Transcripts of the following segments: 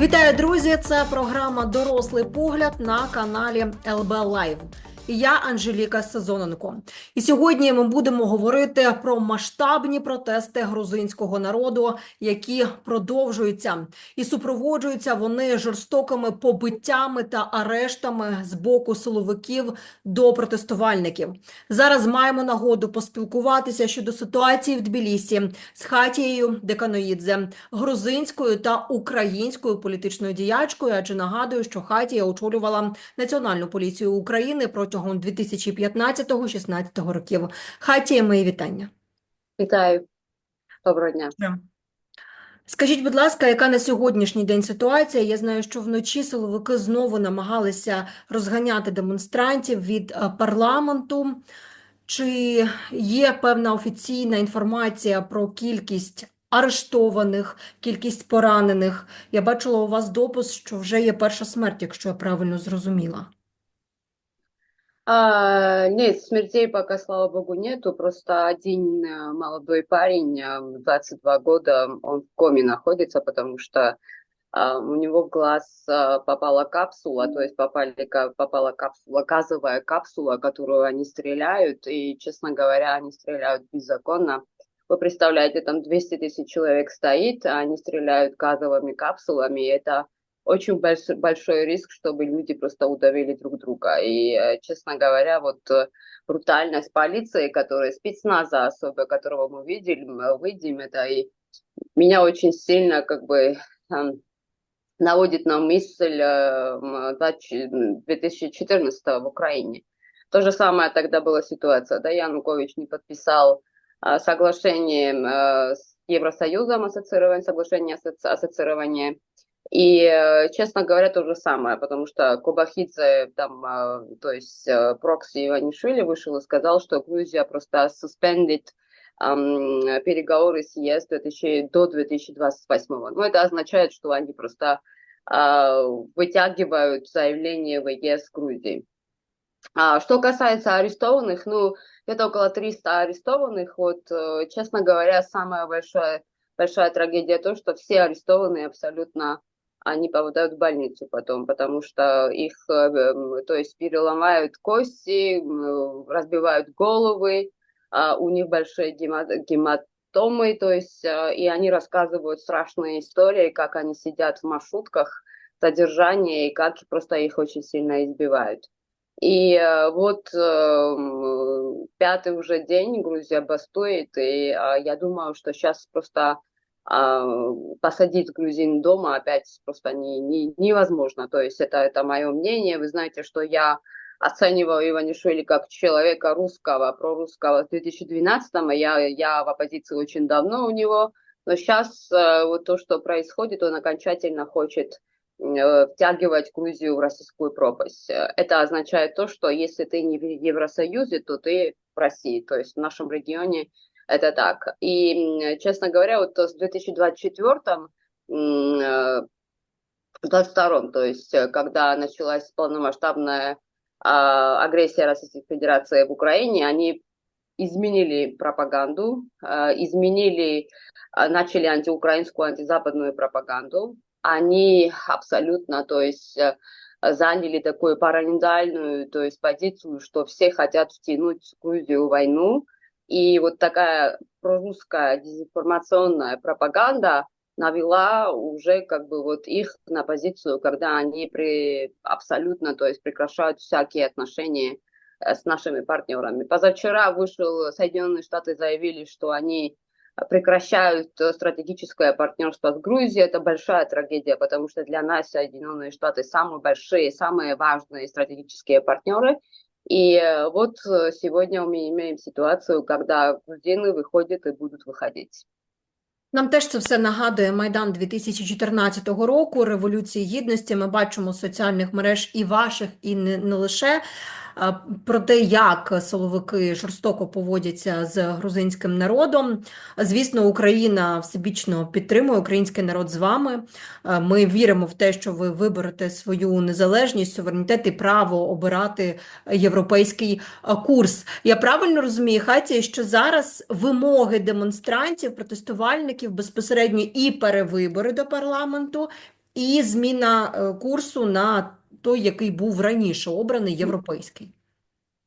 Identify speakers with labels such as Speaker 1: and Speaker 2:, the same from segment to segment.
Speaker 1: Вітаю, друзі! Це програма Дорослий погляд на каналі ЛБ Лайв. Я Анжеліка Сезоненко. І сьогодні ми будемо говорити про масштабні протести грузинського народу, які продовжуються, і супроводжуються вони жорстокими побиттями та арештами з боку силовиків до протестувальників. Зараз маємо нагоду поспілкуватися щодо ситуації в Тбілісі з Хатією Деканоїдзе, грузинською та українською політичною діячкою. Адже нагадую, що Хатія очолювала Національну поліцію України протягом 2015-16 років. Хатія, мої вітання.
Speaker 2: Вітаю. Доброго дня.
Speaker 1: Скажіть, будь ласка, яка на сьогоднішній день ситуація? Я знаю, що вночі силовики знову намагалися розганяти демонстрантів від е, парламенту. Чи є певна офіційна інформація про кількість арештованих, кількість поранених? Я бачила у вас допис, що вже є перша смерть, якщо я правильно зрозуміла.
Speaker 2: А, нет, смертей пока, слава богу, нету. Просто один э, молодой парень, э, 22 года, он в коме находится, потому что а, у него в глаз а, попала капсула, то есть попали, попала капсула, газовая капсула, которую они стреляют, и, честно говоря, они стреляют беззаконно. Вы представляете, там 200 тысяч человек стоит, а они стреляют газовыми капсулами, и это очень больш- большой риск, чтобы люди просто удавили друг друга. И, э, честно говоря, вот э, брутальность полиции, которая спецназа особо, которого мы видели, мы видим это, и меня очень сильно как бы эм, наводит на мысль э, м, 20 2014 в Украине. То же самое тогда была ситуация, да, Янукович не подписал а, соглашение э, с Евросоюзом, ассоциирование, соглашение ассоциирования, и, э, честно говоря, то же самое, потому что Кубахидзе, там, э, то есть э, Прокси Иванишвили вышел и сказал, что Грузия просто suspended ам, переговоры с ЕС 2000 до 2028. Ну, это означает, что они просто а, вытягивают заявление в ЕС Грузии. А, что касается арестованных, ну, это около 300 арестованных. Вот, э, честно говоря, самая большая, большая трагедия то, что все арестованные абсолютно они попадают в больницу потом, потому что их, э, м, то есть, переломают кости, разбивают головы, а, у них большие гема- гематомы, то есть, э, и они рассказывают страшные истории, как они сидят в маршрутках содержания и как просто их очень сильно избивают. И э, вот э, м, пятый уже день Грузия бастует, и а, я думаю, что сейчас просто а, посадить грузин дома опять просто не, не- невозможно. То есть это, это мое мнение. Вы знаете, что я оцениваю Иванишвили как человека русского, прорусского с 2012 -го. я, я в оппозиции очень давно у него, но сейчас вот то, что происходит, он окончательно хочет э, втягивать Грузию в российскую пропасть. Э, Это означает то, что если ты не в Евросоюзе, то ты в России, то есть в нашем регионе это так. И, честно говоря, вот с 2024 м, э, в 22 то есть э, когда началась полномасштабная а, агрессия Российской Федерации в Украине, они изменили пропаганду, изменили, начали антиукраинскую, антизападную пропаганду. Они абсолютно, то есть э, заняли такую параноидальную, то есть позицию, что все хотят втянуть Грузию в войну. И вот такая прорусская дезинформационная пропаганда навела уже как бы вот их на позицию, когда они при абсолютно, то есть прекращают всякие отношения э, с нашими партнерами. Позавчера вышел, Соединенные Штаты заявили, что они прекращают стратегическое партнерство с Грузией. Это большая трагедия, потому что для нас Соединенные Штаты самые большие, самые важные стратегические партнеры. И э, вот э, сегодня мы имеем ситуацию, когда грузины выходят и будут выходить.
Speaker 1: Нам теж це все нагадує Майдан 2014 року, Революції Гідності. Ми бачимо з соціальних мереж і ваших, і не, не лише. про те, як силовики жорстоко поводяться з грузинським народом. Звісно, Україна всебічно підтримує український народ з вами. Ми віримо в те, що ви виберете свою незалежність, суверенітет і право обирати європейський курс. Я правильно розумію, Хаті, що зараз вимоги демонстрантів, протестувальників безпосередньо і перевибори до парламенту, і зміна е, курсу на той, який був раніше обраний європейський.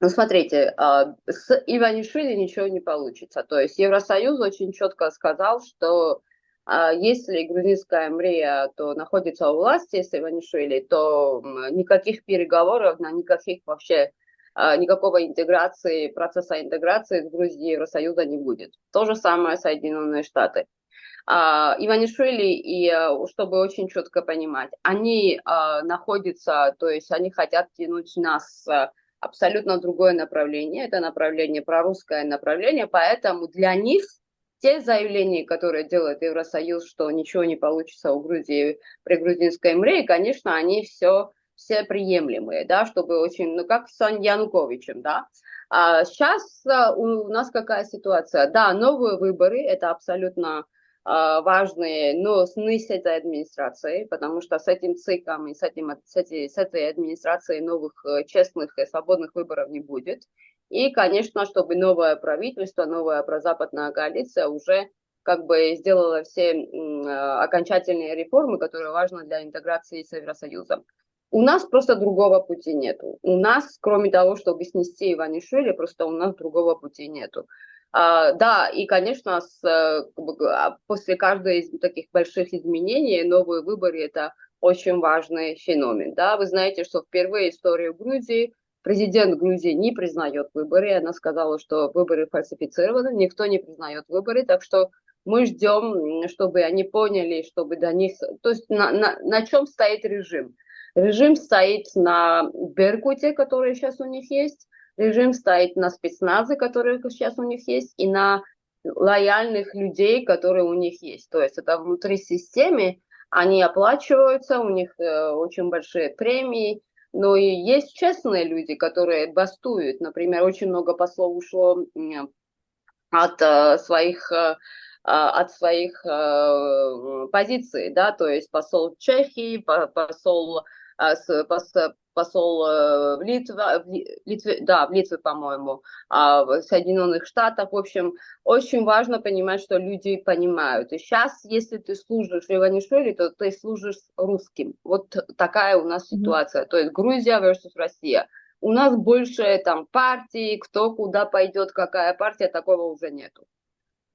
Speaker 2: Ну, смотрите, а, с Иванишвили ничего не получится. То есть Евросоюз очень четко сказал, что а, если грузинская мрия то находится у власти с Иванишвили, то никаких переговоров, на никаких вообще а, никакого интеграции, процесса интеграции с Грузией Евросоюза не будет. То же самое Соединенные Штаты. А, Иванишвили, и а, чтобы очень четко понимать, они а, находятся, то есть они хотят тянуть нас а, абсолютно другое направление. Это направление прорусское направление, поэтому для них те заявления, которые делает Евросоюз, что ничего не получится у Грузии при грузинской мрее, конечно, они все все приемлемые, да, чтобы очень, ну как с Януковичем, да. А сейчас а, у нас какая ситуация? Да, новые выборы, это абсолютно важные, но с, не с этой администрацией, потому что с этим ЦИКом и с, этим, с, этой, с этой администрацией новых э, честных и свободных выборов не будет. И, конечно, чтобы новое правительство, новая прозападная коалиция уже как бы сделала все э, окончательные реформы, которые важны для интеграции с Евросоюзом. У нас просто другого пути нету. У нас, кроме того, чтобы снести Иванишвили, просто у нас другого пути нету. А, да, и, конечно, с, э, а, после каждой из таких больших изменений новые выборы – это очень важный феномен. Да? Вы знаете, что впервые в истории Грузии президент Грузии не признает выборы. Она сказала, что выборы фальсифицированы, никто не признает выборы, так что мы ждем, чтобы они поняли, чтобы до них... То есть на, на, на чем стоит режим? Режим стоит на Беркуте, который сейчас у них есть, режим стоит на спецназе, который сейчас у них есть, и на лояльных людей, которые у них есть. То есть это внутри системы, они оплачиваются, у них э, очень большие премии, но и есть честные люди, которые бастуют. Например, очень много послов ушло от э, своих э, от своих э, позиций, да, то есть посол Чехии, посол посол в Литве, в Литве да, в Литве, по-моему, а в Соединенных Штатах. В общем, очень важно понимать, что люди понимают. И сейчас, если ты служишь Иванишвили, то ты служишь русским. Вот такая у нас ситуация. То есть Грузия versus Россия. У нас больше там партий, кто куда пойдет, какая партия, такого уже нету.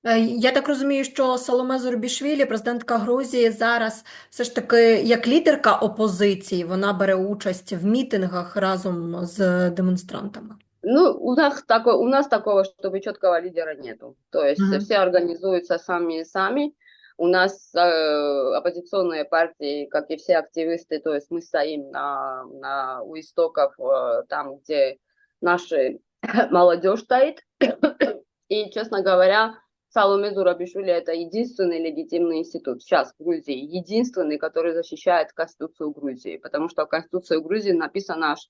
Speaker 1: Е, Я так розумію, що Саломе Зорбішвілі, президентка Грузії, зараз все ж таки як лідерка опозиції, вона бере участь в мітингах разом з демонстрантами.
Speaker 2: Ну, у нас, тако, у нас такого, чтобы четкого лидера нету. То есть
Speaker 1: Мгм.
Speaker 2: все организуются сами-сами. У нас э, оппозиционные партии, как и все активисты, то есть мы стоим на, на, у истоков, э, там, где наша молодежь стоит. И, честно говоря, Саломе Зурабишвили – это единственный легитимный институт сейчас в Грузии, единственный, который защищает Конституцию Грузии, потому что в Конституции Грузии написано аж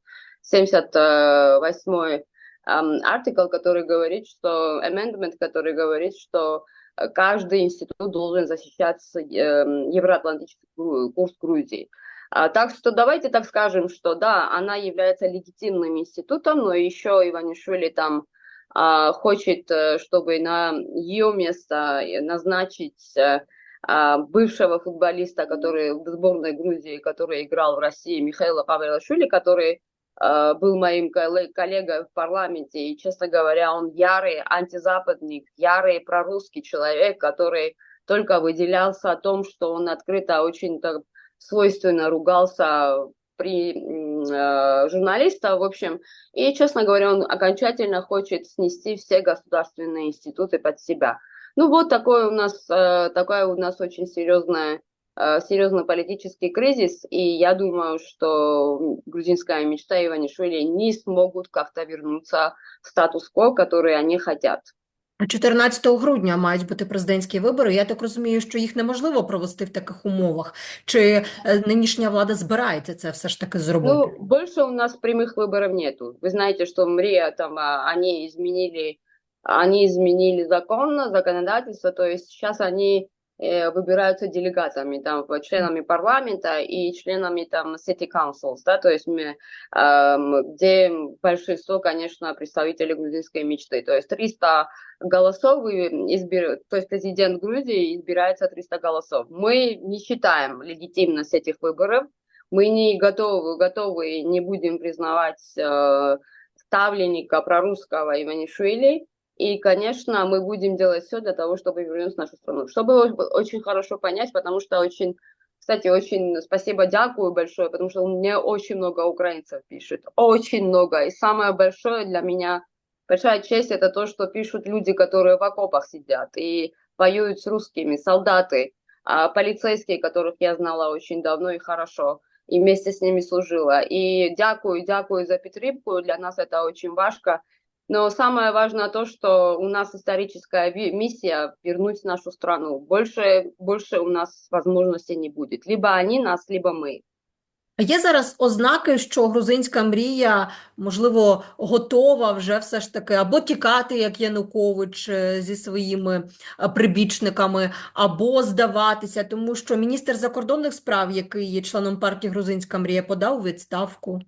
Speaker 2: 78-й артикл, который говорит, что, amendment, который говорит, что э, каждый институт должен защищать э, евроатлантический курс Грузии. А, Так что давайте так скажем, что да, она является легитимным институтом, но еще Иванишвили там хочет, э, чтобы на ее место назначить э, а, бывшего футболиста, который в сборной Грузии, который играл в России, Михаила Павелашвили, который э, был моим коллегой в парламенте, и, честно говоря, он ярый антизападник, ярый прорусский человек, который только выделялся о том, что он открыто очень так свойственно ругался при э, журналистах, в общем, и, честно говоря, он окончательно хочет снести все государственные институты под себя. Ну вот такой у нас, э, такая у нас очень серьезная серьезный политический кризис, и я думаю, что грузинская мечта и Иванишвили не смогут как-то вернуться в статус-кво, который они хотят.
Speaker 1: 14 грудня мають бути президентські вибори. Я так розумію, що їх неможливо провести в таких умовах. Чи е, нинішня влада збирається це все ж таки зробити?
Speaker 2: Ну, больше у нас прямых выборов нету. Вы знаете, что МРИА там, а, они изменили, они изменили закон, законодательство, то есть сейчас они э, выбираются делегатами, там, членами парламента и членами там city councils, да, то есть эм, где большинство, конечно, представителей грузинской мечты, то есть 300 голосов, и избир... то есть президент Грузии избирается 300 голосов. Мы не считаем легитимность этих выборов, мы не готовы, готовы не будем признавать э, ставленника прорусского Иванишвили. И, конечно, мы будем делать все для того, чтобы вернуть нашу страну. Чтобы очень хорошо понять, потому что очень, кстати, очень спасибо, дякую большое, потому что мне очень много украинцев пишет, очень много. И самое большое для меня, большая честь, это то, что пишут люди, которые в окопах сидят и воюют с русскими, солдаты, а, полицейские, которых я знала очень давно и хорошо и вместе с ними служила. И дякую, дякую за підтримку. Для нас это очень важко. Но самое важное то, что у нас историческая миссия вернуть нашу страну. Больше, больше у нас возможностей не будет. Либо они нас, либо мы.
Speaker 1: Є зараз ознаки, що грузинська мрія, можливо, готова вже все ж таки або тікати, як Янукович е, зі своїми е, прибічниками, або здаватися, тому що міністр закордонних справ, який є членом партії Грузинська мрія, подав відставку.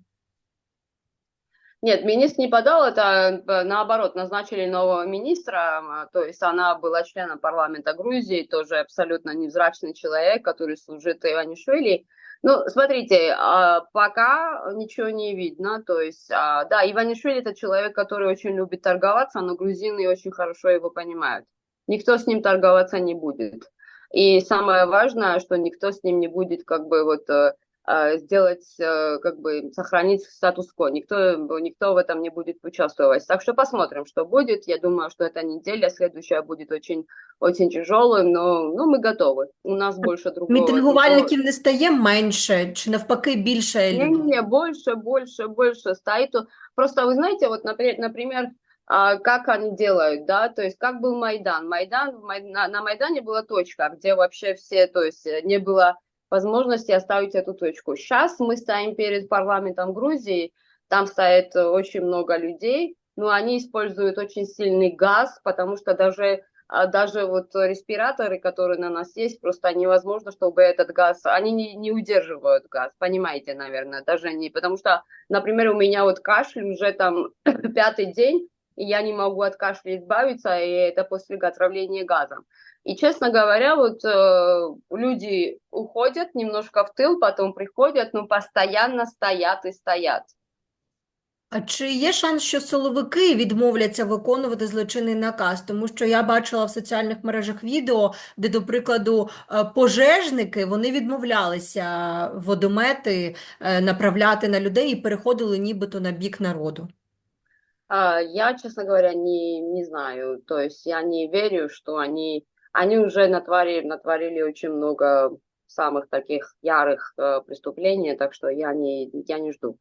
Speaker 2: Нет, министр не подал, это э, наоборот, назначили нового министра, м, то есть она была членом парламента Грузии, тоже абсолютно невзрачный человек, который служит Иванишвили. Ну, смотрите, а, пока ничего не видно, то есть, а, да, Иванишвили это человек, который очень любит торговаться, но грузины очень хорошо его понимают. Никто с ним торговаться не будет. И самое важное, что никто с ним не будет как бы вот э, а, сделать, э, как бы сохранить статус-кво. Никто, никто в этом не будет участвовать. Так что посмотрим, что будет. Я думаю, что эта неделя, следующая будет очень, очень тяжелой, но ну, мы готовы. У нас больше другого.
Speaker 1: Мітингувальників не стає менше, чи навпаки більше людей?
Speaker 2: Не-не-не, больше, больше, больше стоит. Просто вы знаете, вот, например, например, а, как они делают, да, то есть как был Майдан. Майдан, в Май- на, на Майдане была точка, где вообще все, то есть э, не было возможности оставить эту точку. Сейчас мы стоим перед парламентом Грузии, там стоит э, очень много людей, но они используют очень сильный газ, потому что даже а даже вот респираторы, которые на нас есть, просто невозможно, чтобы этот газ, они не, не удерживают газ, понимаете, наверное, даже не, потому что, например, у меня вот кашель уже там пятый день, и я не могу от кашля избавиться, и это после отравления газом. И, честно говоря, вот э, люди уходят немножко в тыл, потом приходят, но постоянно стоят и стоят.
Speaker 1: А чи є шанс, що силовики відмовляться виконувати злочинний наказ? Тому що я бачила в соціальних мережах відео, де, до прикладу, е, пожежники вони відмовлялися водомети е, направляти на людей і переходили нібито на бік народу.
Speaker 2: Я, честно говоря, не, не знаю. То есть я не верю, что они, они уже натворили, натворили очень много самых таких ярых э, преступлений, так что я не, я не жду.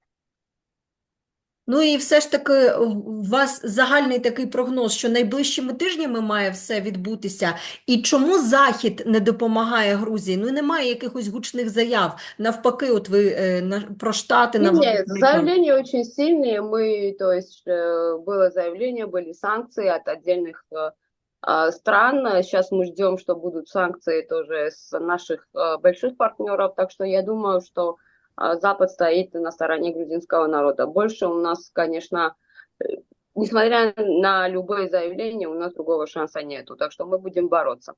Speaker 1: Ну і все ж таки у вас загальний такий прогноз, що найближчими тижнями має все відбутися. І чому Захід не допомагає Грузії? Ну немає якихось гучних заяв. Навпаки, от ви е, на, про Штати
Speaker 2: Не,
Speaker 1: наводите
Speaker 2: не,
Speaker 1: приклад.
Speaker 2: заявления очень сильные. Мы, то есть, э, было заявление, были санкции от отдельных э, а, стран. Сейчас мы ждем, что будут санкции тоже с наших э, больших партнеров. Так что я думаю, что а, Запад стоит на стороне грузинского народа. Больше у нас, конечно, э, несмотря на любые заявления, у нас другого шанса нету. Так что мы будем бороться.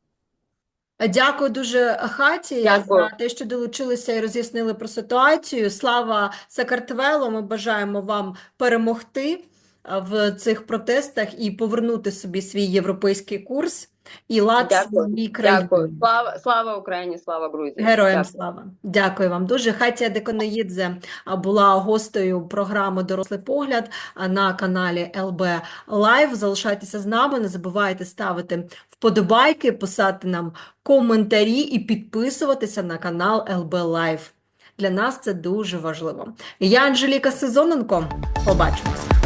Speaker 1: Дякую дуже Хатія
Speaker 2: Дякую.
Speaker 1: за те, що долучилися і роз'яснили про ситуацію. Слава Сакартвелу! Ми бажаємо вам перемогти а, В цих протестах і повернути собі свій європейський курс і лад
Speaker 2: Дякую.
Speaker 1: своїй країні.
Speaker 2: Дякую. Слава, слава Україні, слава Грузії.
Speaker 1: Героям
Speaker 2: Дякую.
Speaker 1: слава. Дякую вам дуже. Хатія Деконоїдзе була гостею програми «Дорослий погляд» на каналі ЛБ Лайв. Залишайтеся з нами, не забувайте ставити вподобайки, писати нам коментарі і підписуватися на канал ЛБ Лайв. Для нас це дуже важливо. Я Анжеліка Сезоненко. Побачимось.